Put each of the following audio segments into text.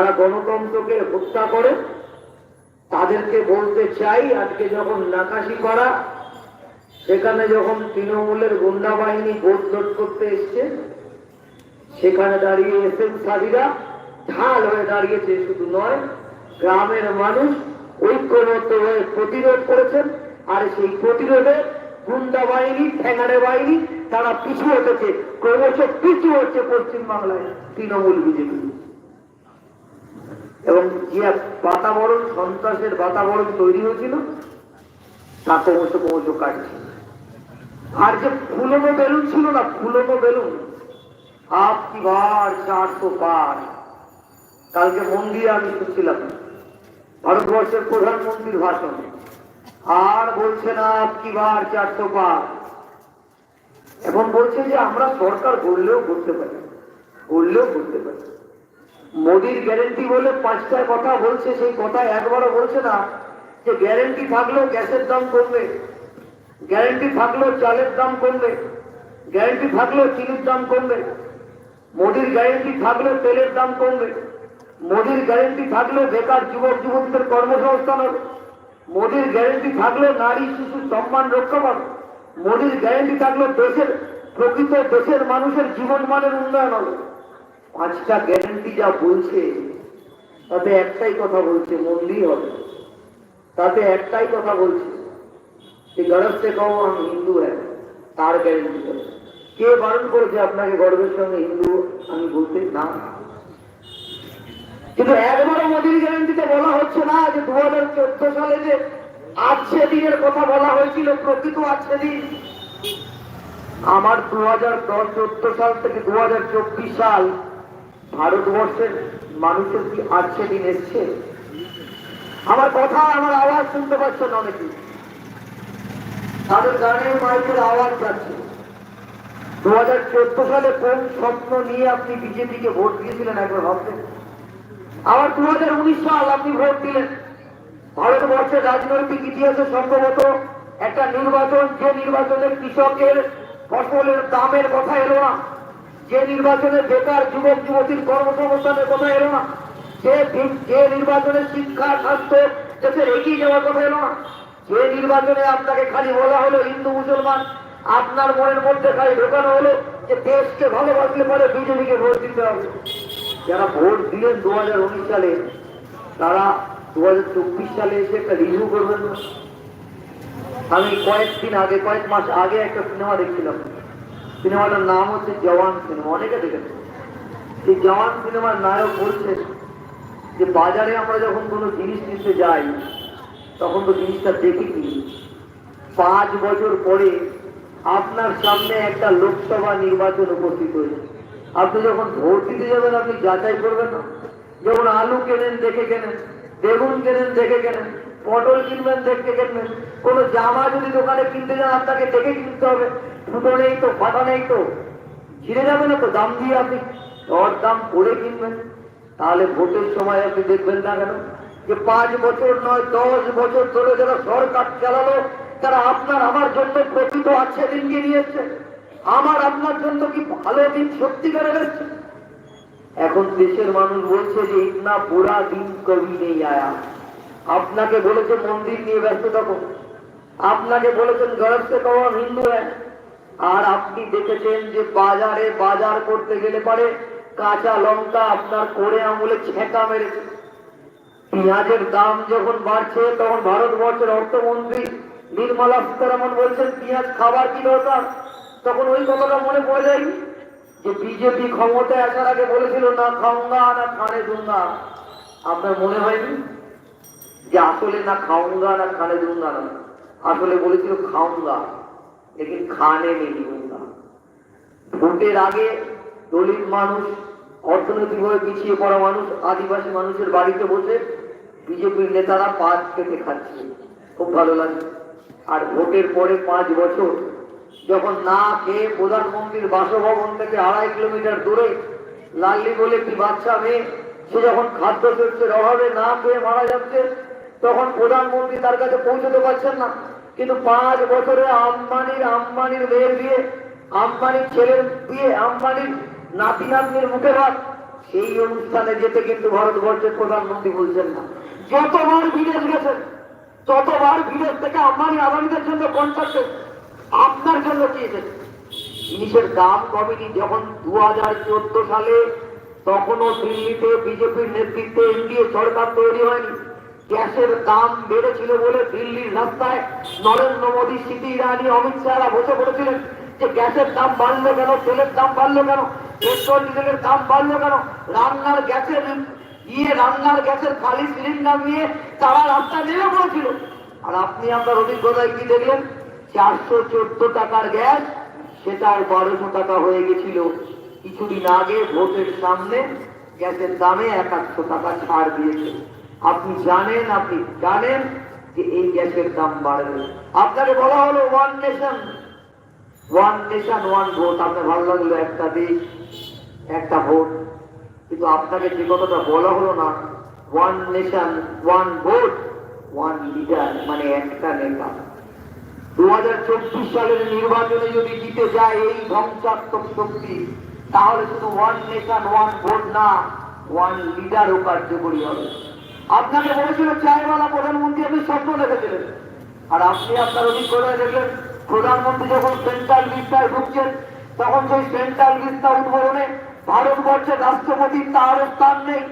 যারা গণতন্ত্রকে হত্যা করে, তাদেরকে বলতে চাই আজকে যখন নাকাশি করা, সেখানে যখন তৃণমূলের গুন্ডা বাহিনী ভোট করতে এসছে, সেখানে দাঁড়িয়ে এসএম সাদিরা ঢাল হয়ে দাঁড়িয়েছে, শুধু নয়, গ্রামের মানুষ ঐক্যবদ্ধ হয়ে প্রতিরোধ করেছেন, আর সেই প্রতিরোধে গুন্ডা বাহিনী ঠেঙাড়ে বাহিনী, তারা পিছু হতেছে, ক্রমশ পিছু হচ্ছে পশ্চিমবাংলায় তৃণমূল বিজেপি। এবং যে বাতাবরণ, সন্ত্রাসের বাতাবরণ তৈরি হয়েছিল তা ক্রমশ ক্রমশ কাটছে। আর যে ফুলনো বেলুন ছিল না, ফুলনো বেলুন আপ কি বার চারশো পার। কালকে মন্দিরে আমি শুনছিলাম ভারতবর্ষের প্রধানমন্ত্রীর ভাষণ। আর বলছে না আপ কি বার চারশো পার। এখন বলছে যে আমরা সরকার গড়লেও করতে পারি, গড়লেও করতে পারি। মোদির গ্যারেন্টি বলে পাঁচটা কথা বলছে, সেই কথা একবারও বলছে না। যে গ্যারেন্টি থাকলেও গ্যাসের দাম কমবে। গ্যারেন্টি থাকলেও চালের দাম কমবে। গ্যারেন্টি থাকলেও চিনির দাম কমবে। মোদির গ্যারেন্টি থাকলেও তেলের দাম কমবে। মোদির গ্যারেন্টি থাকলেও বেকার যুবক যুবকদের কর্মসংস্থান হবে। মোদির গ্যারেন্টি থাকলেও নারী, শিশু সম্মান রক্ষা পাবে। মোদির গ্যারেন্টি থাকলেও দেশের, প্রকৃত দেশের মানুষের জীবন মানের উন্নয়ন হবে। পাঁচটা গ্যারেন্টি যা বলছে, তাতে একটাই কথা বলছে মন্দির হবে। তাতে একটাই কথা বলছে যে, গরব সে কहो আমি হিন্দু হ্যাঁ তার গ্যারেন্টি করে কে বারণ করেছে আপনাকে গর্বের সঙ্গে হিন্দু, আমি বলতে না। কিন্তু একবারও মোদীর গ্যারেন্টিতে বলা হচ্ছে না যে দু হাজার চোদ্দ সালে যে আজকে দিনের কথা বলা হয়েছিল, প্রকৃত আজকে দিন আমার দু হাজার দশ চোদ্দ সাল থেকে দু হাজার চব্বিশ সাল ভারতবর্ষের মানুষের কি আজকে দিন এসছে, আমার কথা, আমার আওয়াজ শুনতে পাচ্ছেন অনেকে। তাদের গানের মাইকের আওয়াজ যাচ্ছে। দু হাজার চোদ্দ সালে কোন স্বপ্ন নিয়ে আপনি বিজেপিকে ভোট দিয়েছিলেন একবার ভাবতেন আবার দু হাজার উনিশ সাল আপনি ভোট দিলেন। ভারতবর্ষের রাজনৈতিক ইতিহাসে সম্ভবত একটা নির্বাচন, যে নির্বাচনে কৃষকের ফসলের দামের কথা এলো না। যে নির্বাচনে বেকার যুবক যুবতীর কর্মসংস্থানের কথা এলো না, যে নির্বাচনে শিক্ষা, স্বাস্থ্য দেশের এগিয়ে যাওয়ার কথা এলো না, যে নির্বাচনে আপনাকে খালি বলা হলো হিন্দু, মুসলমান, আপনার মনের মধ্যে খালি ঢোকানো হলো যে দেশকে ভালোবাসলে পরে বিজেপিকে ভোট দিতে হবে। যারা ভোট দিলেন দু হাজার উনিশ সালে, তারা দু হাজার চব্বিশ সালে এসে একটা রিভিউ করবেন। আমি কয়েকদিন আগে, কয়েক মাস আগে একটা সিনেমা দেখছিলাম। সিনেমাটার নাম হচ্ছে জওয়ান সিনেমা, অনেকে দেখেছে সেই জওয়ান সিনেমার নায়ক বলছে যে বাজারে আমরা যখন কোনো জিনিস নিতে যাই, তখন তো জিনিসটা দেখি কিনি পাঁচ বছর পরে আপনার সামনে একটা লোকসভা নির্বাচন উপস্থিত হয়েছে। আপনি যখন ভোট দিতে যাবেন, আপনি যাচাই করবেন না। যখন আলু কেনেন, দেখে কেনেন, বেগুন কেনেন, দেখে কেনেন পটল কিনবেন দেখে কিনবেন কোনো জামা যদি দোকানে কিনতে যান, আপনাকে দেখে কিনতে হবে। ফুটো নেই তো ফাটা নেই তো। ছিঁড়ে যাবে না তো, দাম দিয়ে আপনি দর দাম করে কিনবেন। তাহলে ভোটের সময় আপনি দেখবেন না কেন? যে পাঁচ বছর নয়, দশ বছর ধরে যারা সরকার চালালো, তারা আপনার আমার জন্য প্রকৃত আছে দিন গিয়ে নিয়েছে আমার আপনার জন্য কি ভালো দিন সত্যিকারের এসছে এখন দেশের মানুষ বলছে যে, ইতনা বুড়া দিন কবি নেই আয়া। আপনাকে বলেছে মন্দির নিয়ে ব্যস্ত থাকো। আপনাকে বলেছেন গরব সে কম হিন্দু আর আপনি দেখেছেন যে বাজারে বাজার করতে গেলে পারে কাঁচা লঙ্কা আপনার করে আঙুলে ছেঁকা মেরেছে। পেঁয়াজের দাম যখন বাড়ছে, তখন ভারতবর্ষের অর্থমন্ত্রী নির্মলা সীতারামন বলছেন, পেঁয়াজ খাবার কি দরকার? তখন ওই কথাটা মনে পড়ে যায় যে বিজেপি ক্ষমতায় আসার আগে বলেছিল, না খাউঙ্গা না খানে দুঙ্গা। আপনার মনে হয়নি? যে আসলে না খাউঙ্গা না খানে দুঙ্গা না। আসলে বলেছিল খাউঙ্গা লেকিন খানে নেই দুঙ্গা ভোটের আগে দলিত মানুষ, অর্থনৈতিকভাবে পিছিয়ে পড়া মানুষ, আদিবাসী মানুষের বাড়িতে বসে বিজেপির নেতারা পাঁচ কেটে খাচ্ছে। খুব ভালো লাগে। আর ভোটের পরে পাঁচ বছর, যখন না খেয়ে প্রধানমন্ত্রীর বাসভবন থেকে আড়াই কিলোমিটার দূরে লাল্লি বলে কি বাচ্চা মেয়ে, সে যখন খাদ্য শস্যের অভাবে না খেয়ে মারা যাচ্ছে তখন প্রধানমন্ত্রী তার কাছে পৌঁছতে পারছেন না। কিন্তু পাঁচ বছরে আম্বানির আম্বানির মেয়ের বিয়ে, আম্বানির ছেলের বিয়ে, আম্বানির নাতি নাতনির মুখে ভাত, সেই অনুষ্ঠানে যেতে কিন্তু ভারতবর্ষের প্রধানমন্ত্রী বলছেন না। যতবার বিদেশ গেছেন, ততবার বিদেশ থেকে আম্বানি আদানিদের জন্য কন্ট্রাক্টে আপনার জন্য চেয়েছেন জিনিসের দাম কমেনি। যখন দু হাজার চোদ্দ সালে তখনও দিল্লিতে, বিজেপির নেতৃত্বে এনডিএ সরকার তৈরি হয়নি। গ্যাসের দাম বেড়েছিল বলে দিল্লির রাস্তায় নরেন্দ্র মোদী, স্মৃতি ইরানি, অমিত শাহরা বসে পড়েছিলেন যে গ্যাসের দাম বাড়লো কেন, তেলের দাম বাড়লো কেন, পেট্রোল, ডিজেলের দাম বাড়লো কেন, রান্নার গ্যাসের ইয়ে রান্নার গ্যাসের খালি সিলিন্ডার নিয়ে তারা রাস্তায় নেমে পড়েছিল। আর আপনি আপনার অভিজ্ঞতায় কি দেখলেন? চারশো চোদ্দ টাকার গ্যাস, সেটা আর বারোশো টাকা হয়ে গেছিল। কিছুদিন আগে ভোটের সামনে গ্যাসের দামে একাশশো টাকা ছাড় দিয়েছে। আপনি জানেন আপনি জানেন যে এই গ্যাসের দাম বাড়বে। আপনাকে বলা হলো one nation one nation one vote আপনার ভালো লাগল একটা দেশ, একটা ভোট কিন্তু আপনাকে যে কথাটা বলা হলো না one nation one vote one leader মানে একটা নেতা। দু হাজার চব্বিশ সালের নির্বাচনে যদি জিতে যায় এই ধ্বংসাত্মক শক্তি, তাহলে শুধু ওয়ান নেশন ওয়ান ভোট না ওয়ান লিডারও কার্যকরী হবে। আপনাকে বলেছিল চায়ওয়ালা প্রধানমন্ত্রী আপনি স্বপ্ন দেখেছিলেন। আর আপনি আপনার অভিজ্ঞতায় দেখলেন, প্রধানমন্ত্রী যখন সেন্ট্রাল লিস্টায় ঢুকছেন, তখন সেই সেন্ট্রাল লিস্টা উদ্বোধনে ভারতবর্ষের রাষ্ট্রপতির তার স্থান নেই।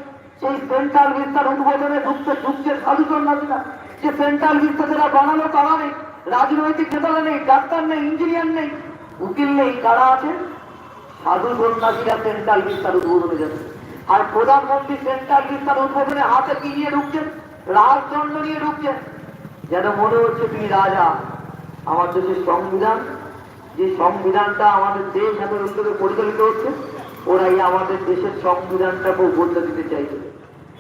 সেই সেন্ট্রাল লিস্টার উদ্বোধনে ঢুকতে ঢুকছে সাধু সন্ন্যাসীরা। যে সেন্ট্রাল লিস্টা যারা বানালো, তারা নেই। রাজনৈতিক নেতারা নেই, ডাক্তার নেই, ইঞ্জিনিয়ার নেই। উকিল নেই, কারা আছে সাধু সন্ন্যাসীরা সেন্ট্রাল লিস্টার উদ্বোধনে যাচ্ছে আর প্রধানমন্ত্রী সেন্ট্রাল লিস্টার উদ্বোধনে হাতে কি নিয়ে ঢুকছেন? রাজদণ্ড নিয়ে ঢুকছেন? যেন মনে হচ্ছে তিনি রাজা। আমার দেশের সংবিধান যে সংবিধানটা আমাদের দেশ এত উদ্যোগে পরিচালিত হচ্ছে ওরাই আমাদের দেশের সংবিধানটাকেও বদলে দিতে চাইছে।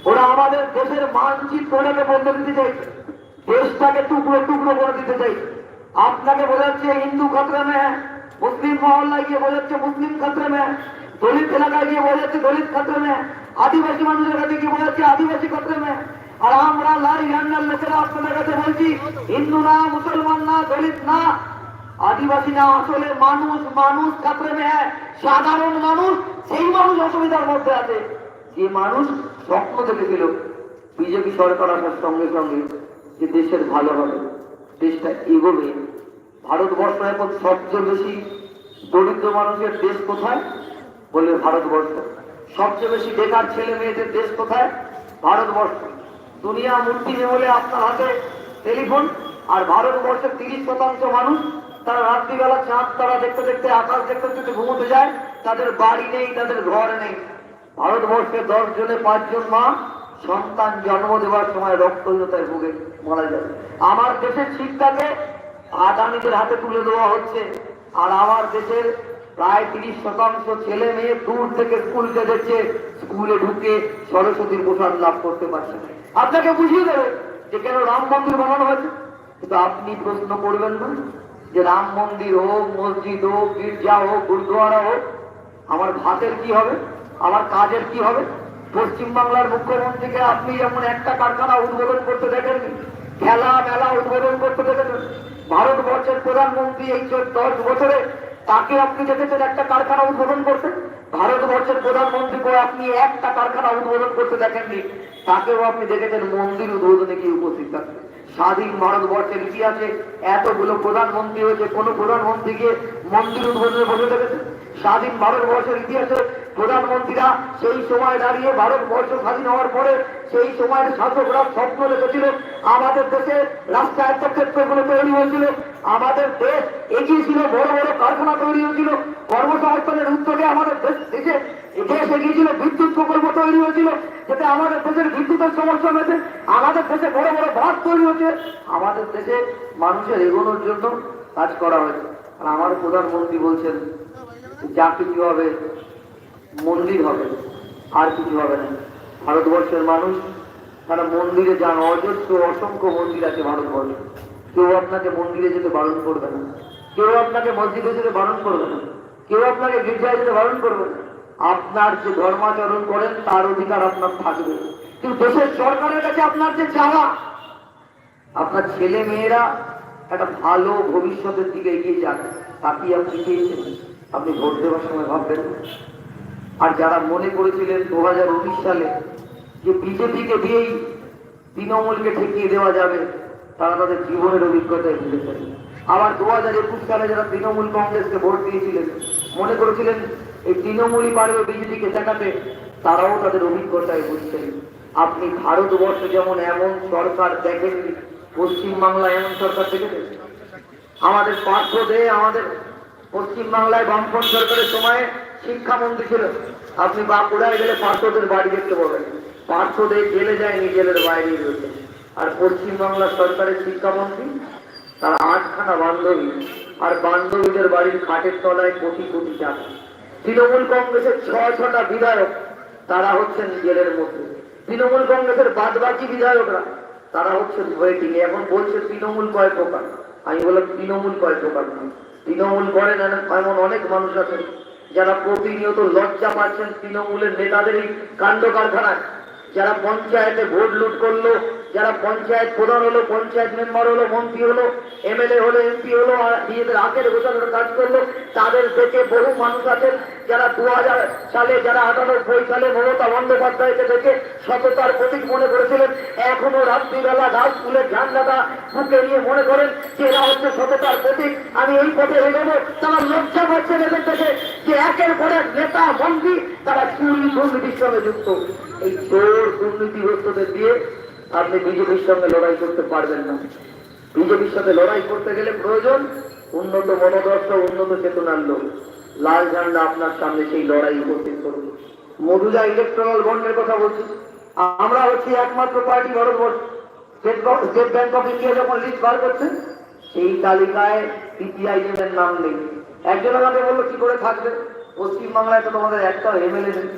ওরা আমাদের দেশের মানচিত্রটাকে বদলে দিতে চাইছে। দেশটাকে টুকরো টুকরো করে দিতে চাইছে। আপনাকে বোঝাচ্ছে হিন্দু খতরে মে হ্যাঁ, মুসলিম মহল্লায় গিয়ে বোঝাচ্ছে মুসলিম খতরে মে হ্যাঁ, দলিত এলাকায় গিয়ে বোঝাচ্ছে দলিত খতরে মে হ্যাঁ, আদিবাসী মানুষের কাছে গিয়ে বোঝাচ্ছে আদিবাসী খতরে হ্যাঁ। আর আমরা লাল ইয়ান্নার লোকেরা আপনাদের কাছে বলছি হিন্দু না মুসলমান না দলিত না। আদিবাসী না আসলে মানুষ মানুষ খাতরে সাধারণ মানুষ সেই মানুষ অসুবিধার মধ্যে আছে। যে মানুষ স্বপ্ন দেখেছিল বিজেপি সরকার আসার সঙ্গে সঙ্গে যে দেশের ভালো হবে দেশটা এগোবে। ভারতবর্ষ এখন সবচেয়ে বেশি দরিদ্র মানুষের দেশ কোথায়? বলে ভারতবর্ষ। সবচেয়ে বেশি বেকার ছেলে মেয়েদের দেশ কোথায়? ভারতবর্ষ। দুনিয়া মূর্তি বলে আপনার হাতে টেলিফোন, আর ভারতবর্ষের তিরিশ শতাংশ মানুষ তারা রাত্রিবেলা চাঁদ তারা দেখতে দেখতে, আকাশ দেখতে দেখতে ঘুমোতে যায়। তাদের বাড়ি নেই, তাদের ঘর নেই। ভারতবর্ষের দশ জনে পাঁচজন মা, সন্তান জন্ম দেওয়ার সময় রক্তহীনতায় ভুগে মারা যায়। আমার দেশের শিক্ষাকে আদানিদের হাতে তুলে দেওয়া হচ্ছে, আর আমার দেশের প্রায় তিরিশ শতাংশ ছেলে মেয়ে দূর থেকে স্কুলকে দেখছে স্কুলে ঢুকে সরস্বতীর প্রসাদ লাভ করতে পারছে না। আপনাকে বুঝিয়ে দেবে যে কেন রাম মন্দির বানানো হয়েছে। কিন্তু আপনি প্রশ্ন করবেন না যে রাম মন্দির হোক, মসজিদ হোক, গির্জা হোক গুরুদ্বারা হোক, আমার ভাতের কি হবে? আমার কাজের কি হবে? পশ্চিমবাংলার মুখ্যমন্ত্রীকে আপনি যেমন একটা কারখানা উদ্বোধন করতে দেখেননি? খেলা, মেলা উদ্বোধন করতে দেখেছেন ভারতবর্ষের প্রধানমন্ত্রী এই দশ বছরে তাকে আপনি দেখেছেন একটা কারখানা উদ্বোধন করতে ভারতবর্ষের প্রধানমন্ত্রীকে আপনি একটা কারখানা উদ্বোধন করতে দেখেননি? তাকেও আপনি দেখেছেন মন্দির উদ্বোধনে কি উপস্থিত থাকতে স্বাধীন ভারতবর্ষের ইতিহাসে এতগুলো প্রধানমন্ত্রী হয়েছে, কোন প্রধানমন্ত্রীকে মন্দির উদ্বোধনে বসে দেখেছে স্বাধীন ভারতবর্ষের ইতিহাসে প্রধানমন্ত্রীরা সেই সময় দাঁড়িয়ে ভারতবর্ষ স্বাধীন হওয়ার পরে সেই সময়ের শাসকরা স্বপ্ন দেখেছিল, আমাদের দেশে রাষ্ট্রায়ত্ত ক্ষেত্রগুলো তৈরি হয়েছিল, আমাদের দেশ এগিয়েছিল বড় বড় কারখানা তৈরি হয়েছিল, কর্মসংস্থানের উদ্যোগে আমাদের দেশ দেশে দেশ এগিয়েছিল বিদ্যুৎ প্রকল্প তৈরি হয়েছিল, যাতে আমাদের দেশের বিদ্যুতের সমস্যা হয়েছে, আমাদের দেশে বড় বড় বাস তৈরি হয়েছে, আমাদের দেশে মানুষের এগোনোর জন্য কাজ করা হয়েছে। আর আমার প্রধানমন্ত্রী বলছেন যা কিছু হবে মন্দির হবে। আর কিছু হবে না। ভারতবর্ষের মানুষ তারা মন্দিরে যান। অজস্র, অসংখ্য মন্দির আছে ভারতবর্ষে। কেউ আপনাকে মন্দিরে যেতে বারণ করবে না। কেউ আপনাকে মসজিদে যেতে বারণ করবে না। কেউ আপনাকে গির্জায় যেতে বারণ করবে না। আপনার যে ধর্মাচরণ করেন, তার অধিকার আপনার থাকবে। কিন্তু দেশের সরকারের কাছে আপনার যে চাওয়া, আপনার ছেলে মেয়েরা একটা ভালো ভবিষ্যতের দিকে এগিয়ে যান তাকে আপনি চেয়েছেন। আপনি ভোট দেওয়ার সময় ভাববেন আর যারা মনে করেছিলেন দু হাজার উনিশ সালে যে বিজেপিকে দিয়েই তৃণমূলকে ঠেকিয়ে দেওয়া যাবে, তারা তাদের জীবনের অভিজ্ঞতায় ভুলেছেন আবার দু হাজার একুশ সালে যারা তৃণমূল কংগ্রেসকে ভোট দিয়েছিলেন, মনে করেছিলেন এই তৃণমূলই পারবে বিজেপিকে ঠেকাতে, তারাও তাদের অভিজ্ঞতায় বুঝছেন আপনি ভারতবর্ষে যেমন এমন সরকার দেখেননি, পশ্চিমবাংলায় এমন সরকার দেখেছেন? আমাদের পার্শ্বদে আমাদের পশ্চিমবাংলায় বামপন্থ সরকারের সময় শিক্ষামন্ত্রী ছিল। আপনি বাঁকুড়ায় গেলে পার্শ্বদের বাড়ি দেখতে পাবেন। পার্শ্বদের জেলে যায়নি জেলের বাইরে রয়েছে। আর পশ্চিমবাংলা সরকারের শিক্ষামন্ত্রী তার আটখানা বান্ধবী আর বান্ধবীদের বাড়ির খাটের তলায় কোটি কোটি টাকা। তৃণমূল কংগ্রেসের ছ ছটা বিধায়ক, তারা হচ্ছেন জেলের মধ্যে। তৃণমূল কংগ্রেসের বাদ বাকি বিধায়করা, তারা হচ্ছেন ওয়েটিং এখন বলছে তৃণমূল কয় প্রকার? আমি বললাম তৃণমূল কয় প্রকার? তৃণমূল করেন এমন অনেক মানুষ আছেন যারা প্রতিনিয়ত লজ্জা পাচ্ছেন তৃণমূলের নেতাদের এই কাণ্ড কারখানায় যারা পঞ্চায়েতে ভোট লুট করল যারা পঞ্চায়েত প্রধান হলো, পঞ্চায়েত মেম্বার হলো, মন্ত্রী হলো, এমএলএ হলো, এমপি হলো নিজেদের আখের গোছানোর কাজ করল, তাদের দেখে বহু মানুষ আছেন যারা দু সালে, যারা আটানব্বই সালে মমতা বন্দ্যোপাধ্যায়কে দেখে সততার প্রতীক মনে করেছিলেন। এখনও রাত্রিবেলা ঘাস ফুলের ঝান্ডাটা বুকে নিয়ে মনে করেন যে এরা হচ্ছে সততার প্রতীক। আমি এই পথে এগোবো, তারা লজ্জা পাচ্ছেন এদের থেকে যে একের পর নেতা, মন্ত্রী, তারা চুরি দুর্নীতির সঙ্গে যুক্ত। এই চোর দুর্নীতিগ্রস্তদের দিয়ে আপনি বিজেপির সঙ্গে লড়াই করতে পারবেন না। বিজেপির সাথে লড়াই করতে গেলে প্রয়োজন উন্নত মনোদর্শ উন্নত চেতনার লোক। লাল ঝান্ডা আপনার সামনে সেই লড়াই উপস্থিত করুন মধুজা ইলেকট্রাল বন্ডের কথা বলছি। আমরা হচ্ছি একমাত্র party Bharatvarsha. State Bank of India যখন লিস্ট বার করছে, সেই তালিকায় সিপিআইএম এর নাম নেই। একজন আমাকে বলল, কি করে থাকবে? পশ্চিমবাংলায় তো তোমাদের একটাও এমএলএ নেই।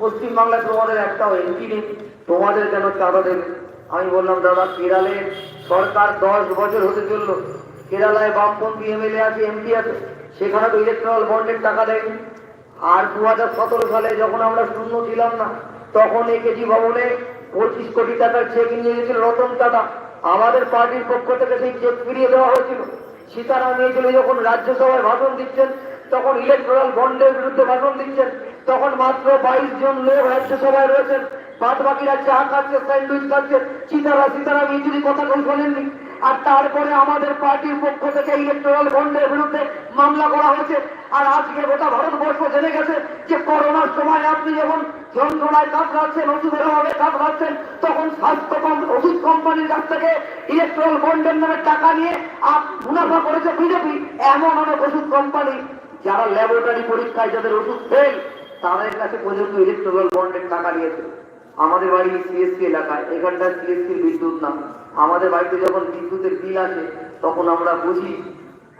পশ্চিমবাংলায় তোমাদের একটাও এমপি নেই। তোমাদের কেন চাঁদা দেবে? আমি বললাম, দাদা, কেরালে সরকার দশ বছর হতে চলল। কেরালায় বামপন্থী এমএলএ আছে, এমপি আছে, সেখানে তো ইলেকট্রাল বন্ডের টাকা দেয়নি। আর দু হাজার সতেরো সালে যখন আমরা শূন্য ছিলাম না, তখন এই কেজি ভবনে পঁচিশ কোটি টাকার চেক নিয়ে গেছিল রতন টাটা। আমাদের পার্টির পক্ষ থেকে সেই চেক ফিরিয়ে দেওয়া হয়েছিল। সীতারাম ইয়েচুরি যখন রাজ্যসভায় ভাষণ দিচ্ছেন, তখন ইলেকট্রাল বন্ডের বিরুদ্ধে ভাষণ দিচ্ছেন, তখন মাত্র বাইশ জন লোক রাজ্যসভায় রয়েছেন। বাদ বাকিরা চা খাচ্ছে, স্যান্ডউইচ খাচ্ছে, সীতারা সীতারাম ইয়েচুরি কথা কেউ শোনেননি আর তারপরে আমাদের পার্টির পক্ষ থেকে ইলেকট্রাল বন্ডের বিরুদ্ধে মামলা করা হয়েছে। আর আজকে গোটা ভারতবর্ষ জেনে গেছে যে করোনার সময় আপনি যখন যন্ত্রণায় কাতরাচ্ছেন, ওষুধের অভাবে কাতরাচ্ছেন, তখন স্বাস্থ্য ওষুধ কোম্পানির কাছ থেকে ইলেকট্রাল বন্ডের নামে টাকা নিয়ে মুনাফা করেছে বিজেপি। এমন অনেক ওষুধ কোম্পানি, যারা ল্যাবরেটরি পরীক্ষায় যাদের ওষুধ ফেল তাদের কাছে পর্যন্ত ইলেকট্রাল বন্ডের টাকা নিয়েছে। আমাদের বাড়ি সিএসসি এলাকায় এখানটা সিএসসি বিদ্যুৎ না। আমাদের বাড়িতে যখন বিদ্যুতের বিল আসে, তখন আমরা বুঝি,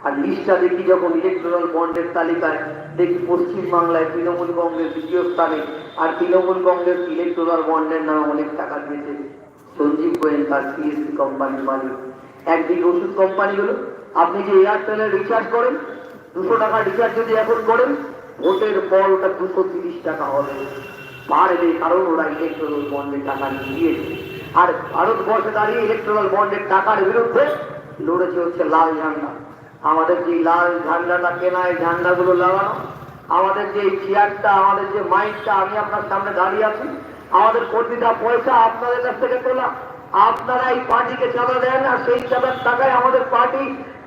আর লিস্টটা দেখি যখন ইলেকট্রাল বন্ডের তালিকায়, দেখি পশ্চিমবাংলায় তৃণমূল কংগ্রেস দ্বিতীয় স্থানে, আর তৃণমূল কংগ্রেস ইলেকট্রাল বন্ডের নামে অনেক টাকা দিয়েছে। সঞ্জীব গোয়েল তার সিএসসি কোম্পানির মালিক। একদিকে ওষুধ কোম্পানিগুলো আপনি যে এয়ারটেলে রিচার্জ করেন, দুশো টাকা রিচার্জ যদি এখন করেন, ভোটের পর ওটা দুশো তিরিশ টাকা হবে। পারবে কারণ ওরা ইলেকট্রাল বন্ডের টাকা দিয়েছে আর ভারতবর্ষে দাঁড়িয়ে ইলেকট্রাল বন্ডের টাকার বিরুদ্ধে লড়েছে হচ্ছে লাল ঝান্ডা। আমাদের যে লাল ঝান্ডাটা কেনা, এই ঝান্ডাগুলো লাগানো, আমাদের যে এই চেয়ারটা আমাদের যে মাইকটা আমি আপনার সামনে দাঁড়িয়ে আছি। আমাদের প্রতিটা পয়সা আপনাদের কাছ থেকে তোলা। আপনারা এই পার্টিকে চাঁদা দেন আর সেই চাঁদার টাকায় আমাদের পার্টি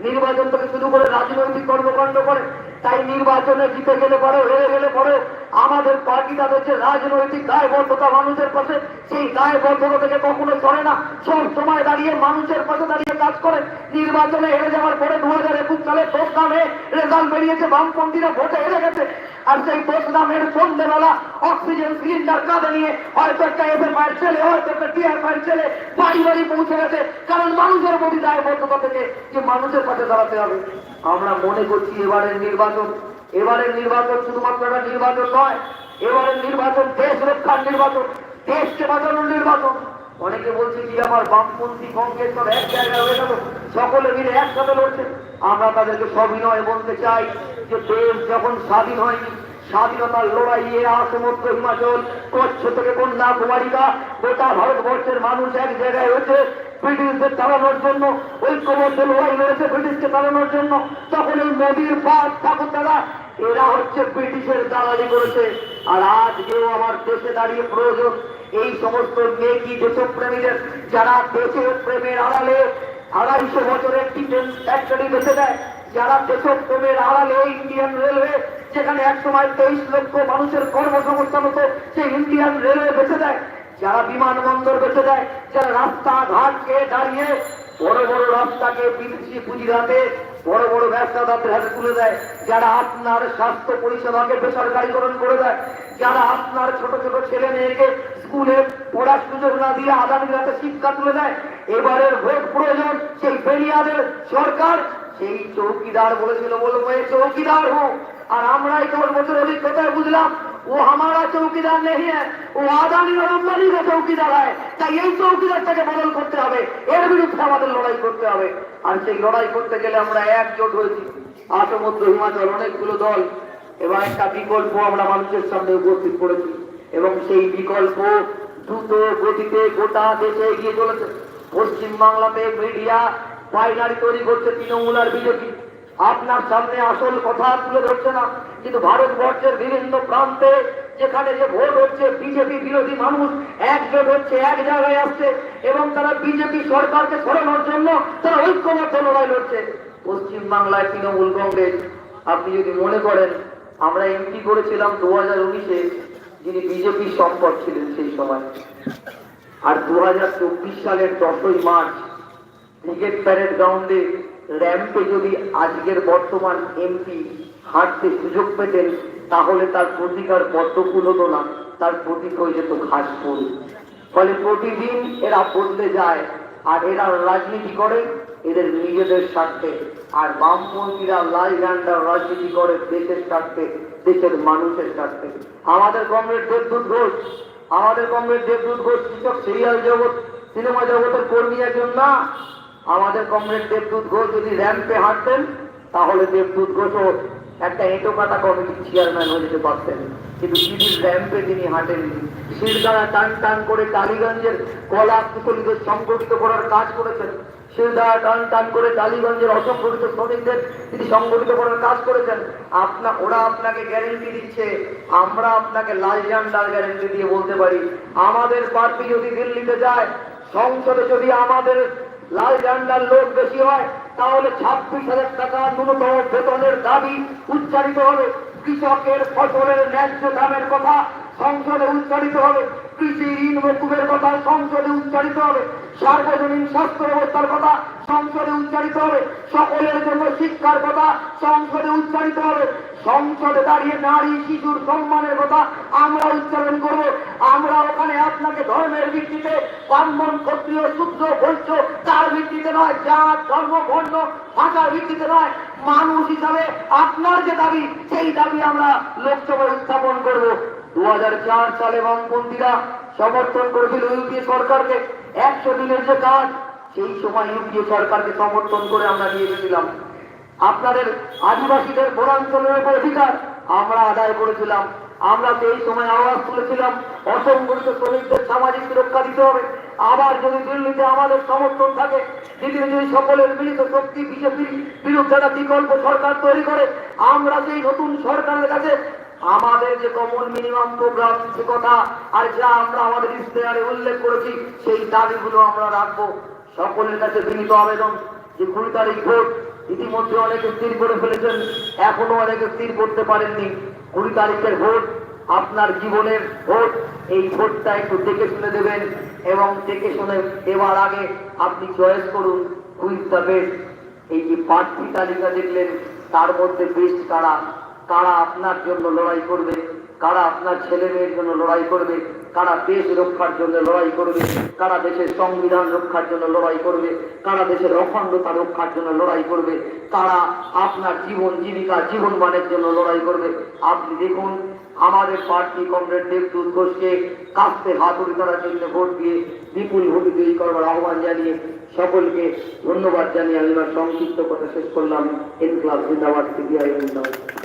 নির্বাচন থেকে শুরু করে রাজনৈতিক কর্মকাণ্ড করে। তাই নির্বাচনে জিতে গেলে পরে হেরে গেলে পরে আমাদের পার্টি তাদের যে রাজনৈতিক দায়বদ্ধতা মানুষের পাশে, সেই দায়বদ্ধতা থেকে কখনো সরে না। সব সময় দাঁড়িয়ে মানুষের পাশে দাঁড়িয়ে কাজ করে। নির্বাচনে হেরে যাওয়ার পরে দু হাজার একুশ সালে দোষ নামে রেজাল্ট বেরিয়েছে, বামপন্থীরা ভোটে হেরে গেছে। আর সেই দোষ নামের সন্ধ্যেবেলা অক্সিজেন সিলিন্ডার কাঁধে নিয়ে হয়তো একটা এফে ফায়ার ছেলে, হয়তো একটা টিআর ফায়ার ছেলে বাড়ি বাড়ি পৌঁছে গেছে। কারণ মানুষের প্রতি দায়বদ্ধতা থেকে যে মানুষের পাশে দাঁড়াতে হবে। আমরা মনে করছি এবারের নির্বাচন এবারের নির্বাচন শুধুমাত্র একটা নির্বাচন নয়, এবারের নির্বাচন দেশ রক্ষার নির্বাচন, দেশকে বাঁচানোর নির্বাচন। অনেকে বলছে কি আমার বামপন্থী কংগ্রেস সব এক জায়গায় হয়ে গেল, সকলে মিলে একসাথে লড়ছে। আমরা তাদেরকে সবিনয় বলতে চাই যে দেশ যখন স্বাধীন হয়নি, স্বাধীনতার লড়াইয়ে আসমুদ্র হিমাচল, কচ্ছ থেকে কন্যাকুমারিকা গোটা ভারতবর্ষের মানুষ এক জায়গায় হয়েছে ব্রিটিশদের তাড়ানোর জন্য, ঐক্যবদ্ধ লড়াই লড়েছে ব্রিটিশকে তাড়ানোর জন্য। তখন এই মোদীর পাঁচ ঠাকুর দাদা, এরা হচ্ছে ব্রিটিশের দালালি করেছে। আর আজকেও আমার দেশে দাঁড়িয়ে প্রয়োজন এই সমস্ত মেকি দেশপ্রেমীদের, যারা দেশের প্রেমের আড়ালে আড়াইশো বছরের ডিফেন্স ফ্যাক্টরি বেঁচে দেয়। যারা দেশপ্রেমের আড়ালে ইন্ডিয়ান রেলওয়ে, যেখানে একসময় তেইশ লক্ষ মানুষের কর্মসংস্থান হতো, সেই ইন্ডিয়ান রেলওয়ে বেঁচে দেয়। যারা বিমানবন্দর বেঁচে দেয় যারা রাস্তাঘাটকে দাঁড়িয়ে বড় বড় রাস্তাকে বিদেশি পুঁজিরাতে বড় বড় ব্যবসাদারদের হাতে তুলে দেয়, যারা আপনার স্বাস্থ্য পরিষেবাকে বেসরকারীকরণ করে দেয়, যারা আপনার ছোট ছোট ছেলে মেয়েকে স্কুলে পড়ার সুযোগ না দিয়ে আগামী রাতে শিক্ষা তুলে দেয়, এবারের ভোট প্রয়োজন সেই বেরিয়াদের সরকার, সেই চৌকিদার বলেছিল বলব এই চৌকিদার হোক আর আমরা এই দশ বছর অভিজ্ঞতায় বুঝলাম ও हमारा চৌকিদার নেই হ্যাঁ ও আদানি আর আম্বানি का চৌকিদার হয় তাই এই চৌকিদারটাকে বদল করতে হবে এর বিরুদ্ধে আমাদের লড়াই করতে হবে আর সেই লড়াই করতে গেলে আমরা একজোট হয়েছি আসমুদ্র হিমাচল অনেকগুলো দল এবার একটা বিকল্প আমরা মানুষের সামনে উপস্থিত করেছি এবং সেই বিকল্প দ্রুত গতিতে গোটা দেশে এগিয়ে চলেছে পশ্চিম বাংলাতে মিডিয়া বাইনারি তৈরি করছে তৃণমূল আর বিজেপি আপনার সামনে আসল কথা তুলে ধরছে না। কিন্তু ভারতবর্ষের বিভিন্ন প্রান্তে যেখানে যে ভোট হচ্ছে, বিজেপি বিরোধী মানুষ একজোট হচ্ছে, এক জায়গায় আসছে এবং তারা বিজেপি সরকারকে সরানোর জন্য তারা ঐক্যবদ্ধ লড়াই লড়ছে। পশ্চিম বাংলায় তৃণমূল কংগ্রেস, আপনি যদি মনে করেন, আমরা এমপি করেছিলাম দু হাজার উনিশে, যিনি বিজেপির সম্পদ ছিলেন সেই সময়। আর দু হাজার চব্বিশ সালের দশই মার্চ ক্রিকেট প্যারেড গ্রাউন্ডে র্যাম্পে যদি আজকের বর্তমান এমপি হাঁটতে সুযোগ পেতেন, তাহলে তার প্রতিকার পদ্মফুল হতো না, তার প্রতীক হয়ে যেত ঘাসফুল ফলে প্রতিদিন এরা বদলে যায়, আর এরা রাজনীতি করে, এদের নিজেদের স্বার্থে। আর বামপন্থীরা লাল ঝান্ডার রাজনীতি করে দেশের স্বার্থে, দেশের মানুষের স্বার্থে। আমাদের কংগ্রেস দেবদূত ঘোষ, আমাদের কংগ্রেস দেবদূত ঘোষ, কৃষক সিরিয়াল জগৎ সিনেমা জগতের কর্মী একজন না। আমাদের কংগ্রেস দেবদূত ঘোষ যদি র্যাম্পে হাঁটতেন, তাহলে দেবদূত ঘোষও একটা এঁটো কাটা কমিটির চেয়ারম্যান হয়ে যেতে পারতেন। কিন্তু দিদির র্যাম্পে তিনি হাঁটেননি। শিলদারা টান টান করে টালিগঞ্জের কলা কুশলীদের সংগঠিত করার কাজ করেছেন। শিরদাঁড়া টান টান করে টালিগঞ্জের অসংগঠিত শ্রমিকদের তিনি সংগঠিত করার কাজ করেছেন। আপনা, ওরা আপনাকে গ্যারেন্টি দিচ্ছে। আমরা আপনাকে লাল ঝান্ডার গ্যারেন্টি দিয়ে বলতে পারি। আমাদের পার্টি যদি দিল্লিতে যায়, সংসদে যদি আমাদের লাল জান্ডার লোক বেশি হয়, তাহলে ছাব্বিশ হাজার টাকা ন্যূনতম বেতনের দাবি উচ্চারিত হবে। কৃষকের ফসলের ন্যায্য দামের কথা সংসদে উচ্চারিত হবে। কৃষি, ঋণ মকুবের কথা সংসদে উচ্চারিত হবে। সার্বজনীন স্বাস্থ্য ব্যবস্থার কথা সংসদে উচ্চারিত হবে। সকলের জন্য শিক্ষার কথা সংসদে উচ্চারিত হবে। সংসদে দাঁড়িয়ে নারী, শিশুর সম্মানের কথা আমরা উচ্চারণ করব। আমরা ওখানে আপনাকে ধর্মের ভিত্তিতে ব্রাহ্মণ, ক্ষত্রিয় শূদ্র বৈশ্য, তার ভিত্তিতে নয়, জাত, ধর্ম, বর্ণ, ভাষার ভিত্তিতে নয়। মানুষ হিসাবে আপনার যে দাবি, সেই দাবি আমরা লোকসভায় উত্থাপন করব। দু হাজার চার সালে বামপন্থীরা সমর্থন করেছিল ইউপিএ সরকারকে। একশো দিনের যে কাজ, সেই সময় ইউপিএ সরকারকে সমর্থন করে আমরা নিয়ে গেছিলাম আপনাদের আদিবাসীদের বনাঞ্চলের উপর অধিকার, আমরা আদায় করেছিলাম। আমরা তো এই সময় আওয়াজ তুলেছিলাম, অসংগঠিত শ্রমিকদের সামাজিক সুরক্ষা দিতে হবে। আবার যদি দিল্লিতে আমাদের সমর্থন থাকে, দিল্লিতে যদি সকলের মিলিত শক্তি, বিজেপির বিরুদ্ধে একটা বিকল্প সরকার তৈরি করে, আমরা সেই নতুন সরকারের কাছে আমাদের যে কমন মিনিমাম প্রোগ্রাম সে কথা, আর যা আমরা আমাদের ইশতেহারে উল্লেখ করেছি, সেই দাবিগুলো আমরা রাখব। সকলের কাছে বিনীত আবেদন যে কুড়ি তারিখ ভোট ইতিমধ্যে অনেকে স্থির করে ফেলেছেন, এখনও অনেকে স্থির করতে পারেননি। কুড়ি তারিখের ভোট, আপনার জীবনের ভোট, এই ভোটটা একটু দেখে শুনে দেবেন এবং দেখে শুনে দেওয়ার আগে আপনি চয়েস করুন কুইজ দ্য বেস্ট এই যে প্রার্থী তালিকা দেখলেন, তার মধ্যে বেস্ট কারা? কারা আপনার জন্য লড়াই করবে? কারা আপনার ছেলে মেয়ের জন্য লড়াই করবে? কারা দেশ রক্ষার জন্য লড়াই করবে? কারা দেশের সংবিধান রক্ষার জন্য লড়াই করবে? কারা দেশের অখণ্ডতা রক্ষার জন্য লড়াই করবে? কারা আপনার জীবন জীবিকা জীবন মানের জন্য লড়াই করবে? আপনি দেখুন, আমাদের প্রার্থী কমরেড দেবদূত ঘোষকে কাস্তে হাতুড়ি করার জন্য ভোট দিয়ে বিপুল ভোট তৈরি করবার আহ্বান জানিয়ে সকলকে ধন্যবাদ জানিয়ে আমি আমার সংক্ষিপ্ত কথা শেষ করলাম। ইনকলাব জিন্দাবাদ সিবিআই জিন্দাবাদ।